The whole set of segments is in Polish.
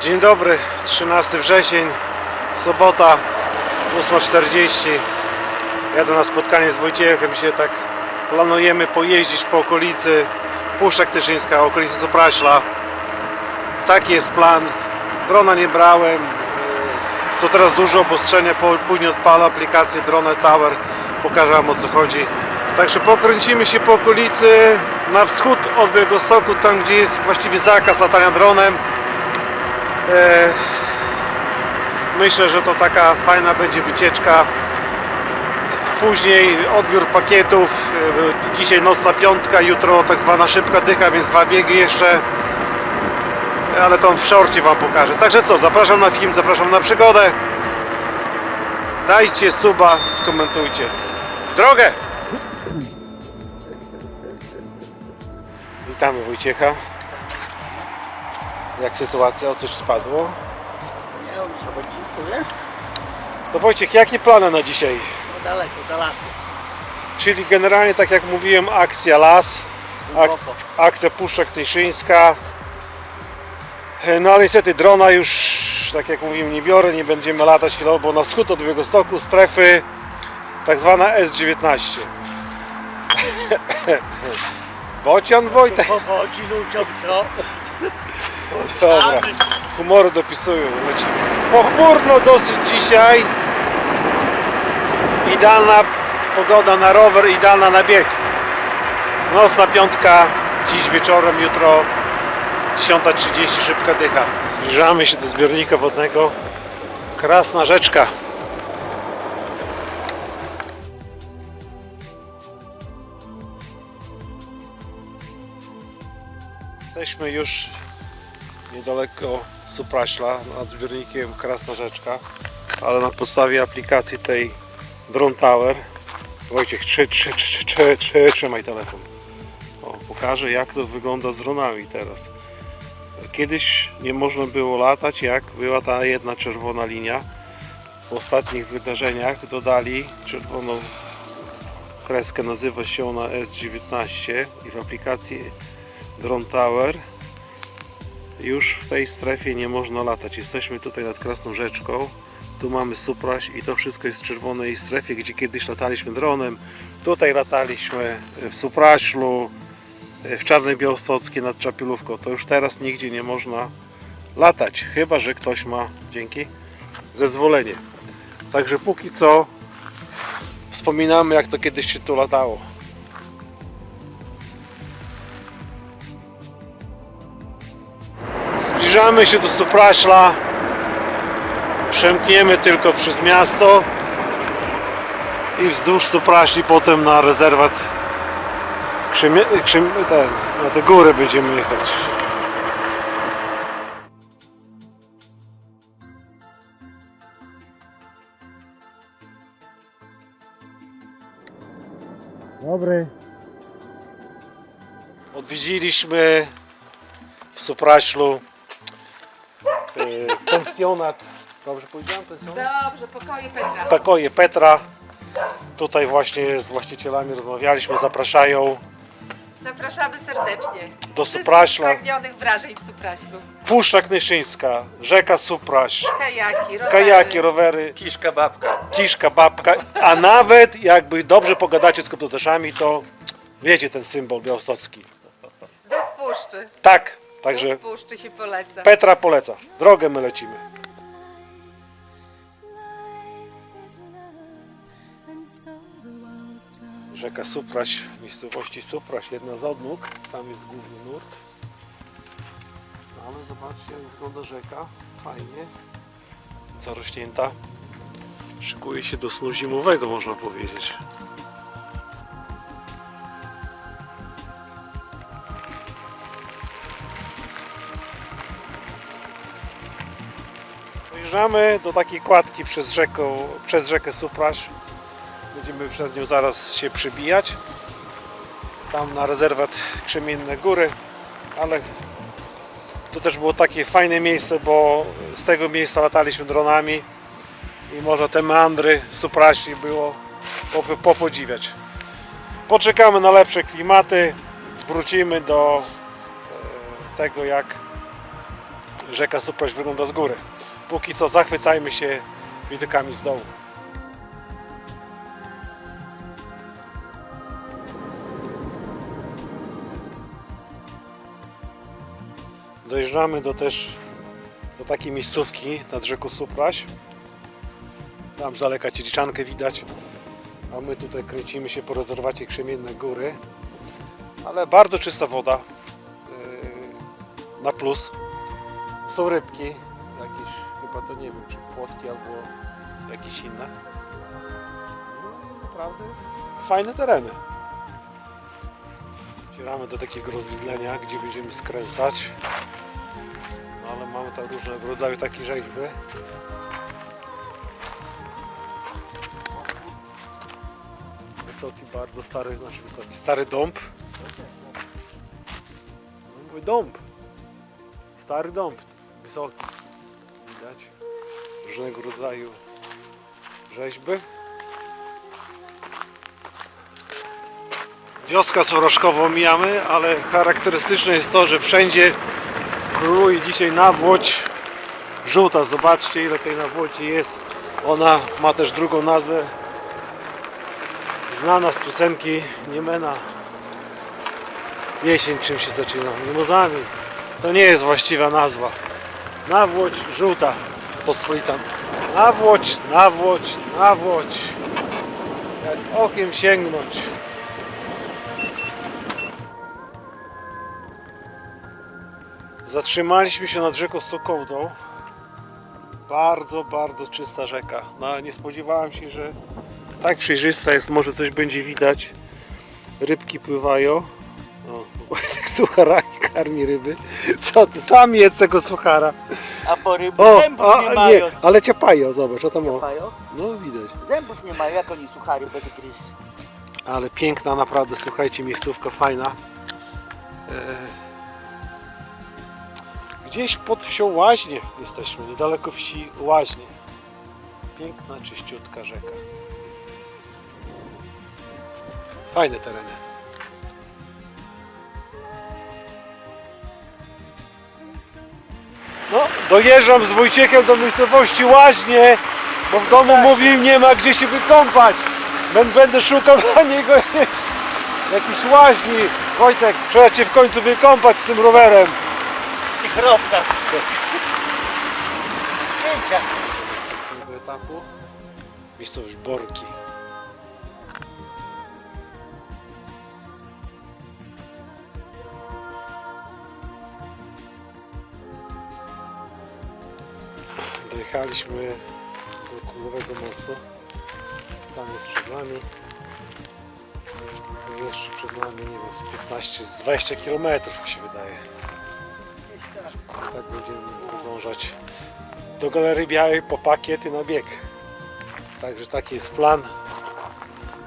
Dzień dobry, 13 wrzesień, sobota, 8.40. Jadę na spotkanie z Wojciechem, dzisiaj tak planujemy pojeździć po okolicy Puszcza Ktyszyńska, okolicy Sopraśla. Taki jest plan. Drona nie brałem. Są teraz duże obostrzenia, później odpalę aplikację Drone Tower. Pokażę Wam o co chodzi. Także pokręcimy się po okolicy na wschód od Białegostoku, tam gdzie jest właściwie zakaz latania dronem. E, Myślę, że to taka fajna będzie wycieczka. Później odbiór pakietów. E, Dzisiaj nocna piątka, jutro tak zwana szybka dycha, więc dwa biegi jeszcze. Ale to w szorcie Wam pokażę. Także co, zapraszam na film, zapraszam na przygodę. Dajcie suba, skomentujcie. W drogę! Witamy Wojciecha. Jak sytuacja? O coś spadło? Ja już sobie dziękuję. To Wojciech, jakie plany na dzisiaj? No daleko, do lasu. Czyli generalnie tak jak mówiłem, akcja las, akcja, akcja Puszcza Ktyszyńska. E, No ale niestety drona już, tak jak mówiłem, nie biorę, nie będziemy latać chwilowo, bo na wschód od Białegostoku strefy tak zwana S19. Bocian Wojtek. Powodzi ludziom co? Dobra, humory dopisują. Pochmurno dosyć dzisiaj. Idealna pogoda na rower, idealna na bieg. Nocna piątka, dziś wieczorem, jutro 10.30 szybka dycha. Zbliżamy się do zbiornika wodnego. Krasna rzeczka. Jesteśmy już niedaleko Supraśla nad zbiornikiem Krasna Rzeczka, ale na podstawie aplikacji tej Drone Tower Wojciech, trzy, trzy, trzy, trzy, trzy, trzymaj telefon. O, pokażę jak to wygląda z dronami teraz. Kiedyś nie można było latać, jak była ta jedna czerwona linia. W ostatnich wydarzeniach dodali czerwoną kreskę, nazywa się ona S19 i w aplikacji Drone Tower już w tej strefie nie można latać. Jesteśmy tutaj nad Krasną Rzeczką. Tu mamy Supraś i to wszystko jest w czerwonej strefie, gdzie kiedyś lataliśmy dronem. Tutaj lataliśmy w Supraślu, w Czarnej Białostockiej nad Czapielówką. To już teraz nigdzie nie można latać, chyba że ktoś ma, dzięki, zezwolenie. Także póki co wspominamy jak to kiedyś się tu latało. Zbliżamy się do Supraśla. Przemkniemy tylko przez miasto i wzdłuż Supraśli potem na rezerwat Krzem, ten, na te góry będziemy jechać. Dobry. Odwiedziliśmy w Supraślu pensjonat. Dobrze powiedziałem? Pensjonat? Dobrze, pokoje Petra. Pokoje Petra. Tutaj właśnie z właścicielami rozmawialiśmy, zapraszają Zapraszamy serdecznie. do Wszystkich Supraśla. spragnionych wrażeń w Supraślu. Puszcza Knyszczyńska, rzeka Supraś, Kajaki, rowery. kajaki, rowery, Kiszka babka. kiszka, babka, a nawet jakby dobrze pogadacie z koptoterzami, to wiecie ten symbol białostocki. Duch puszczy. Tak, także puszczy się poleca. Petra poleca. Drogę my lecimy. Rzeka Supraś, w miejscowości Supraś, jedna z odnóg, tam jest główny nurt. No ale zobaczcie jak wygląda rzeka, fajnie, zarośnięta. Szykuje się do snu zimowego można powiedzieć. Do takiej kładki przez, rzeką, przez rzekę Supraś. Będziemy przez nią zaraz się przebijać. Tam na rezerwat Krzemienne Góry, ale to też było takie fajne miejsce, bo z tego miejsca lataliśmy dronami i można te meandry Supraśli było pop- popodziwiać. Poczekamy na lepsze klimaty, wrócimy do e, tego jak rzeka Supraś wygląda z góry. Póki co zachwycajmy się widokami z dołu. Dojeżdżamy do też do takiej miejscówki nad rzeką Supraś. Tam z daleka Cieliczankę widać, a my tutaj kręcimy się po rezerwacie Krzemienne Góry. Ale bardzo czysta woda, yy, na plus. Są rybki, chyba to nie wiem, czy płotki albo jakieś inne. No naprawdę fajne tereny. Docieramy do takiego rozwidlenia, gdzie będziemy skręcać. No ale mamy tam różnego rodzaju takie rzeźby. Wysoki, bardzo stary, znaczy wysoki, stary dąb. Mówię dąb. Stary dąb, wysoki. Widać różnego rodzaju rzeźby. Wioskę Soroszkową mijamy, ale charakterystyczne jest to, że wszędzie króluje dzisiaj nawłoć żółta. Zobaczcie ile tej nawłoci jest. Ona ma też drugą nazwę znana z piosenki Niemena. Jesień czym się zaczyna? Mimozami. To nie jest właściwa nazwa. Nawłoć żółta pospolita. Nawłoć, nawłoć, nawłoć. Jak okiem sięgnąć. Zatrzymaliśmy się nad rzeką Sokołdą. Bardzo, bardzo czysta rzeka. No, nie spodziewałem się, że tak przejrzysta jest, może coś będzie widać. Rybki pływają. O, Wojtek suchara karmi ryby. Co ty, sam jedz tego suchara. A po ryby O, zębów a, nie nie, mają. ale ciapają, zobacz, o tam o. Mają? No widać. Zębów nie mają, jak oni suchary bez gryźć. Ale piękna naprawdę, słuchajcie, miejscówka fajna. E, Gdzieś pod wsią Łaźnie jesteśmy, niedaleko wsi Łaźnie. Piękna, czyściutka rzeka. Fajne tereny. No, dojeżdżam z Wojciechem do miejscowości Łaźnie, bo w domu mówił nie ma gdzie się wykąpać. Bę- Będę szukał dla niego jakiejś łaźni. Wojtek, trzeba cię w końcu wykąpać z tym rowerem. W tych rowkach. Zdjęcia. następnego etapu miejscowość Borki. Dojechaliśmy do Królowego Mostu. Tam jest przed nami. Jeszcze przed nami, nie wiem, z 15, z 20 km mi się wydaje. Tak będziemy podążać do Galerii Białej po pakiety na bieg. Także taki jest plan.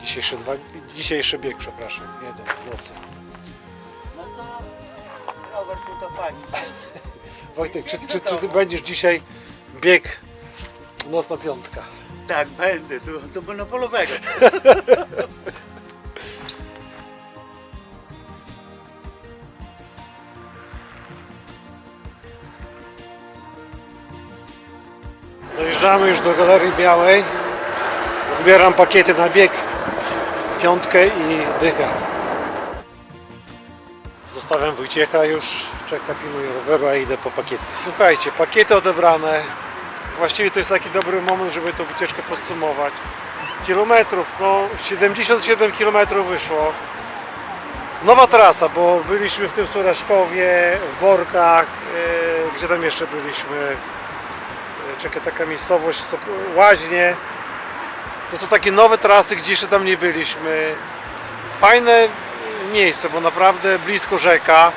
Dzisiejszy, dwa, dzisiejszy bieg, przepraszam, jeden w nocy. No to rower tu to fajnie. Wojtek, czy, czy, czy ty będziesz dzisiaj bieg nocna piątka? Tak, będę, tu, tu monopolowego. Dojeżdżamy już do Galerii Białej. Odbieram pakiety na bieg. Piątkę i dychę. Zostawiam Wojciecha już, czeka, pilnuję roweru, a idę po pakiety. Słuchajcie, pakiety odebrane. Właściwie to jest taki dobry moment, żeby tą wycieczkę podsumować. Kilometrów, no 77 km wyszło. Nowa trasa, bo byliśmy w tym Suraszkowie, w Borkach, yy, gdzie tam jeszcze byliśmy? E, czekaj, taka miejscowość, Sop- Łaźnie. To są takie nowe trasy, gdzie jeszcze tam nie byliśmy. Fajne miejsce, bo naprawdę blisko rzeka,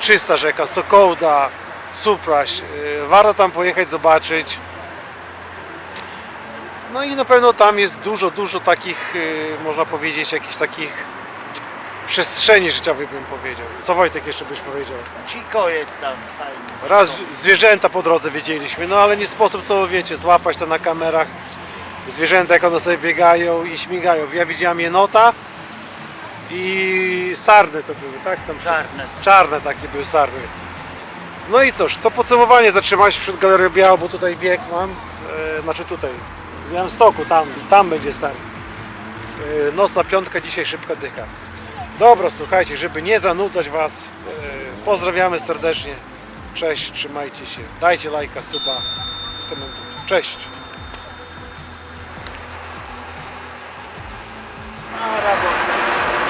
czysta rzeka, Sokołda, Supraś. E, Warto tam pojechać, zobaczyć. No i na pewno tam jest dużo, dużo takich, e, można powiedzieć, jakichś takich przestrzeni życiowych bym powiedział. Co Wojtek jeszcze byś powiedział? Ciko jest tam, fajnie. Raz zwierzęta po drodze wiedzieliśmy, no ale nie sposób to, wiecie, złapać to na kamerach. Zwierzęta, jak one sobie biegają i śmigają. Ja widziałem jenota i sarny to były, tak? Tam Czarne. Czarne takie były sarny. No i cóż, to podsumowanie zatrzymać się przed Galerią Białą, bo tutaj bieg mam, e, znaczy tutaj, w Białymstoku, tam, tam będzie start. E, nocna piątka, dzisiaj szybka dycha. Dobra, słuchajcie, żeby nie zanudzać Was, e, pozdrawiamy serdecznie. Cześć, trzymajcie się, dajcie lajka, suba, skomentujcie. Cześć!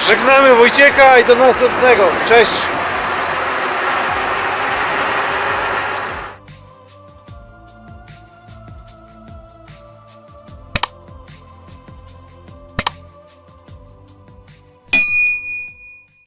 Żegnamy Wojciecha i do następnego. Cześć!